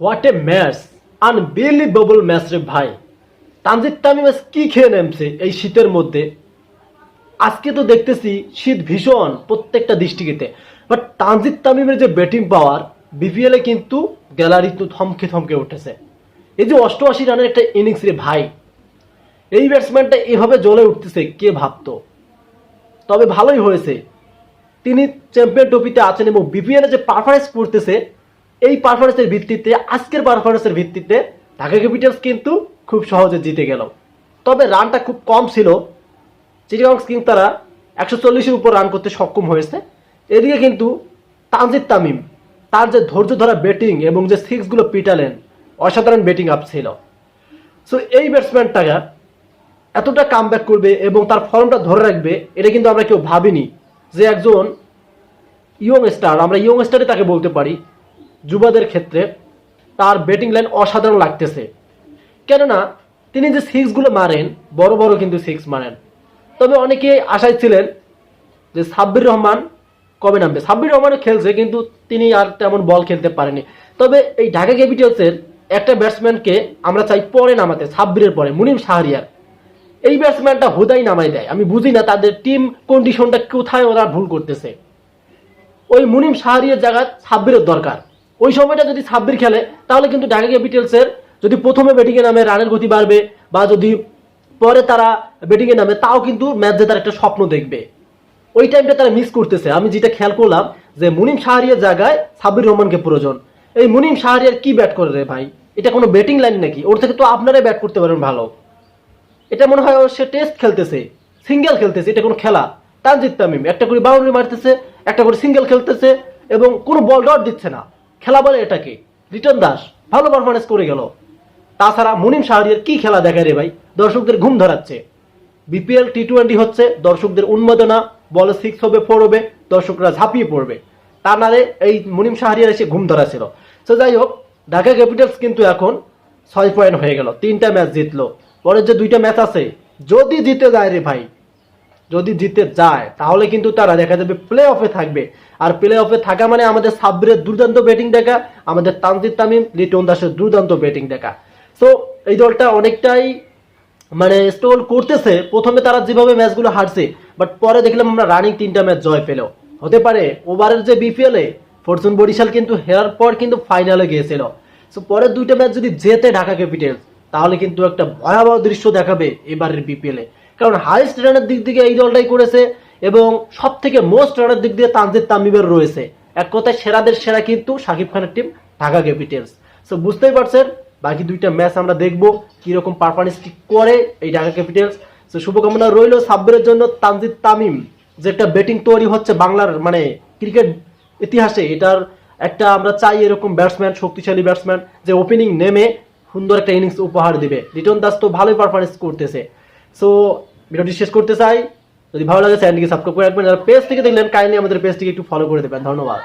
What a match unbelievable match রে ভাই। তানজিদ তামিম কি খেয়ে নেমছে এই শীতের মধ্যে? আজকে তো দেখতেছি শীত ভীষণ প্রত্যেকটা দৃষ্টিকেতে। বাট তানজিদ তামিমের যে ব্যাটিং পাওয়ার বিপিএল কিন্তু গ্যালারি তো থমকে থমকে উঠেছে। এই যে অষ্টআশি রানের একটা ইনিংস রে ভাই। এই ব্যাটসম্যানটা এভাবে জ্বলে উঠতেছে, কে ভাবতো? তবে ভালোই হয়েছে। তিনি চ্যাম্পিয়ন ট্রফিতে আছেন এবং বিপিএল যে পারফরমেন্স করতেছে এই পারফরমেন্সের ভিত্তিতে, আজকের পারফরমেন্সের ভিত্তিতে ঢাকা ক্যাপিটালস কিন্তু খুব সহজে জিতে গেল। তবে রানটা খুব কম ছিল। চিটিগং কিংস তারা একশো চল্লিশের উপর রান করতে সক্ষম হয়েছে। এদিকে কিন্তু তানজিদ তামিম, তার যে ধৈর্য ধরা ব্যাটিং এবং যে সিক্সগুলো পিটালেন, অসাধারণ ব্যাটিং আপ ছিল। সো এই ব্যাটসম্যানটাকে এতটা কাম করবে এবং তার ফর্মটা ধরে রাখবে, এটা কিন্তু আমরা কেউ ভাবিনি যে একজন ইয়ং স্টার আমরা ইয়ং স্টারে তাকে বলতে পারি। যুবাদের ক্ষেত্রে তার ব্যাটিং লাইন অসাধারণ লাগতেছে। কেননা, তিনি যে সিক্সগুলো মারেন, বড় বড় কিন্তু সিক্স মারেন। তবে অনেকে আশায় ছিলেন যে সাব্বির রহমান কবে নামবে? সাব্বির রহমানও খেলছে, কিন্তু তিনি আর তেমন বল খেলতে পারেনি। তবে এই ঢাকা ক্যাপিটালসের একটা ব্যাটসম্যানকে আমরা চাই পরে নামাতে, সাব্বিরের পরে, মুনিম শাহরিয়ার। এই ব্যাটসম্যানটা হুদাই নামাই দেয়। আমি বুঝি না তাদের টিম কন্ডিশনটা কোথায় ওরা ভুল করতেছে। ওই মুনিম শাহরিয়ার জায়গায় সাব্বিরের দরকার। ওই সময়টা যদি সাব্বির খেলে, তাহলে কিন্তু ঢাকা ক্যাপিটালসের যদি প্রথমে ব্যাটিংয়ে নামে রানের গতি বাড়বে, বা যদি পরে তারা ব্যাটিংয়ে নামে, তাও কিন্তু ম্যাচ জেতার একটা স্বপ্ন দেখবে। ওই টাইমটা তারা মিস করতেছে। আমি যেটা খেয়াল করলাম যে মুনিম শাহরিয়ার জায়গায় সাব্বির রহমানকে প্রয়োজন। এই মুনিম শাহরিয়ার কি ব্যাট করে রে ভাই? এটা কোনো ব্যাটিং লাইন নাকি? ওর থেকে তো আপনারাই ব্যাট করতে পারেন ভালো। এটা মনে হয় সে টেস্ট খেলতেছে সিঙ্গেল খেলতেছে, এটা কোনো খেলা। তানজিদ তামিম, একটা করে বাউন্ডারি মারতেছে, একটা করে সিঙ্গেল খেলতেছে, এবং কোনো বল ডট দিচ্ছে না। খেলা বলে এটাকে। রিটন দাস ভালো পারফরমেন্স করে গেল। তাছাড়া মুনিম শাহরিয়ার কি খেলা দেখায় রে ভাই? দর্শকদের ঘুম ধরাচ্ছে। বিপিএল টি টোয়েন্টি হচ্ছে, দর্শকদের উন্মাদনা, বলে সিক্স হবে ফোর হবে, দর্শকরা ঝাঁপিয়ে পড়বে। তা নালে এই মুনিম শাহরিয়ার এসে ঘুম ধরা ছিল তো যাই হোক, ঢাকা ক্যাপিটালস কিন্তু এখন ছয় পয়েন্ট হয়ে গেল, তিনটা ম্যাচ জিতলো। পরের যে দুইটা ম্যাচ আছে, যদি জিতে যায় রে ভাই যদি জিতে যায়, তাহলে কিন্তু তারা দেখা যাবে প্লে অফে থাকবে। আর প্লে অফে থাকা মানে আমাদের সাব্বিরের দুর্দান্ত ব্যাটিং দেখা, আমাদের তানজিদ তামিম, লিটন দাসের দুর্দান্ত ব্যাটিং দেখা। সো এই দলটা অনেকটাই মানে স্টোল করতেছে। প্রথমে তারা যেভাবে ম্যাচগুলো হারছে বাট পরে দেখলাম আমরা রানিং তিনটা ম্যাচ জয় পেল। হতে পারে ওভারের যে বিপিএলে ফরচুন বরিশাল কিন্তু হেরার পর কিন্তু ফাইনালে গিয়েছিল। সো পরের দুইটা ম্যাচ যদি জেতে ঢাকা ক্যাপিটালস তাহলে কিন্তু একটা ভয়াবহ দৃশ্য দেখাবে এবারের বিপিএল কারণ হাইস্ট রানের দিক থেকে এই দলটাই করেছে এবং সব থেকে মোস্ট রানের দিক দিয়ে তানজিদ তামিমের রয়েছে। এক কথায় সেরাদের সেরা কিন্তু সাকিব খানের টিম ঢাকা ক্যাপিটালস সো বুঝতেই পারছেন, বাকি দুইটা ম্যাচ আমরা দেখব কীরকম পারফরমেন্স করে এই ঢাকা ক্যাপিটালস তো শুভকামনা রইল সাব্বিরের জন্য। তানজিদ তামিম যে একটা ব্যাটিং তৈরি হচ্ছে বাংলার মানে ক্রিকেট ইতিহাসে, এটার একটা আমরা চাই এরকম ব্যাটসম্যান শক্তিশালী ব্যাটসম্যান যে ওপেনিং নেমে সুন্দর একটা ইনিংস উপহার দিবে। লিটন দাস তো ভালোই পারফরমেন্স করতেছে। সো ভিডিওটি শেষ করতে চাই। যদি ভালো লাগে, চ্যানেলটিকে সাবস্ক্রাইব করে রাখবেন। আর পেজ থেকে দেখলেন কাইন্ডলি আমাদের পেজটিকে একটু ফলো করে দেবেন। ধন্যবাদ।